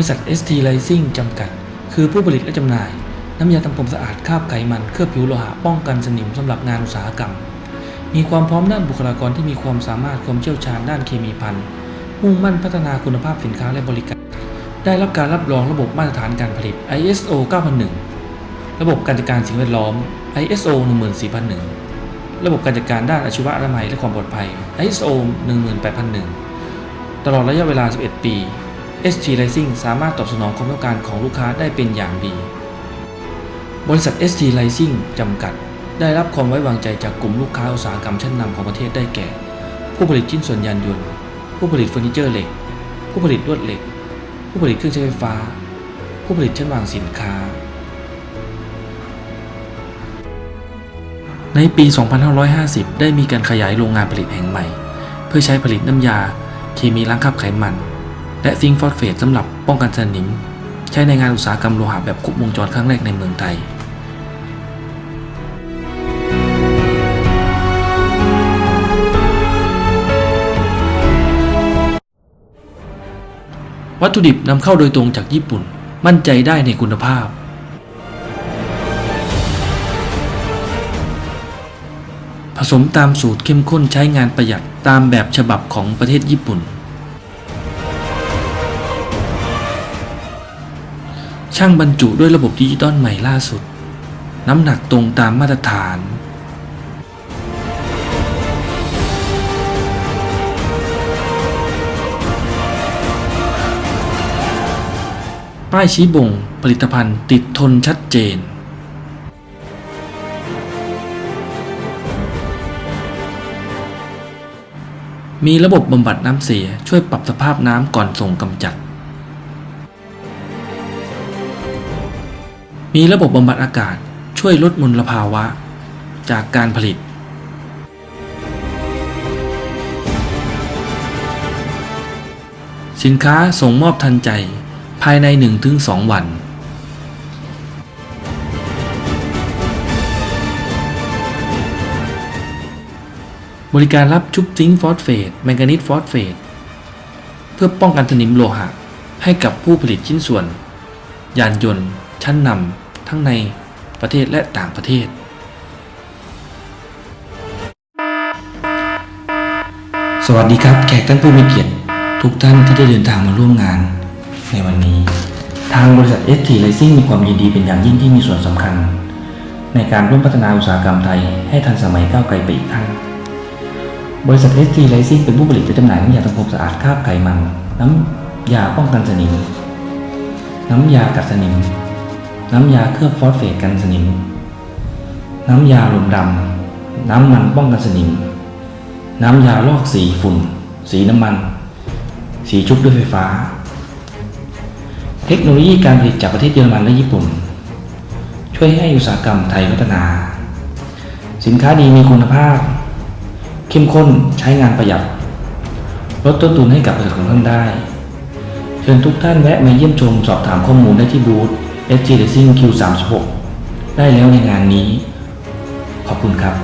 ริษัท ST Rising จำกัด คือผู้ผลิตและจำหน่าย น้ำยาทำความสะอาดคราบไขมัน เคลือบผิวโลหะป้องกันสนิมสำหรับงานอุตสาหกรรม มีความพร้อมด้านบุคลากรที่มีความสามารถความเชี่ยวชาญด้านเคมีภัณฑ์มุ่งมั่นพัฒนาคุณภาพสินค้าและบริการ ได้รับการรับรองระบบมาตรฐานการผลิต ISO 9001 ระบบการจัดการสิ่งแวดล้อม ISO 14001 ระบบการจัดการด้านอาชีวะอนามัยและความปลอดภัย ISO 18001 ตลอดระยะเวลา 11 ปี ST Rising สามารถตอบสนองความต้องการของลูกค้าได้เป็นอย่างดี บริษัท ST Rising จำกัด ได้รับความไว้วางใจจากกลุ่มลูกค้าอุตสาหกรรมชั้นนำของประเทศได้แก่ ผู้ผลิตชิ้นส่วนยานยนต์ ผู้ผลิตเฟอร์นิเจอร์เหล็ก ผู้ผลิตลวดเหล็ก ผู้ผลิตเครื่องใช้ไฟฟ้า ผู้ผลิตชั้นวางสินค้า ในปี 2550 ได้มีการขยายโรงงานผลิตแห่งใหม่ เพื่อใช้ผลิตน้ำยา เคมีล้างคราบไขมัน และซิงค์ฟอสเฟตสำหรับป้องกันสนิม ใช้ในงานอุตสาหกรรมโลหะแบบครบวงจรครั้งแรกในเมืองไทยวัตถุดิบนำเข้าโดยตรงจากญี่ปุ่น มั่นใจได้ในคุณภาพ ผสมตามสูตรเข้มข้นใช้งานประหยัดตามแบบฉบับของประเทศญี่ปุ่น ช่างบรรจุด้วยระบบดิจิตอลใหม่ล่าสุด น้ำหนักตรงตามมาตรฐาน ป้ายชี้บ่งผลิตภัณฑ์ติดทนชัดเจนมีระบบบำบัดน้ำเสียช่วยปรับสภาพน้ำก่อนส่งกำจัด มีระบบบำบัดอากาศช่วยลดมลภาวะ จากการผลิต สินค้าส่งมอบทันใจภายใน 1-2 วัน บริการรับชุบซิงฟอสเฟตแมงกานีสฟอสเฟตเพื่อป้องกันสนิมโลหะ ให้กับผู้ผลิตชิ้นส่วน ยานยนต์ ชั้นนำทั้งในประเทศและต่างประเทศ สวัสดีครับแขกท่านผู้มีเกียรติทุกท่านที่ได้เดินทางมาร่วมงาน ในวันนี้ ทางบริษัท ST Racing มีความยินดีเป็นอย่างยิ่งที่มีส่วนสำคัญ ในการร่วมพัฒนาอุตสาหกรรมไทยให้ทันสมัยก้าวไกลไปอีกขั้นบริษัท ST Rising เป็นผู้ผลิตและจำหน่ายน้ำยาทำความสะอาดคราบไขมัน น้ำยาป้องกันสนิม น้ำยากัดสนิม น้ำยาเคลือบฟอสเฟตกันสนิม น้ำยาลมดำ น้ำมันป้องกันสนิม น้ำยาลอกสีฝุ่น สีน้ำมัน สีชุบด้วยไฟฟ้า เทคโนโลยีการผลิตจากประเทศเยอรมันและญี่ปุ่น ช่วยให้อุตสาหกรรมไทยพัฒนา สินค้าดีมีคุณภาพ เข้มข้นใช้งานประหยัดลดต้นทุนให้กับบริษัทของท่านได้ เชิญทุกท่านแวะมาเยี่ยมชมสอบถามข้อมูลได้ที่บูธ SG Racing Q36 ได้แล้วในงานนี้ ขอบคุณครับ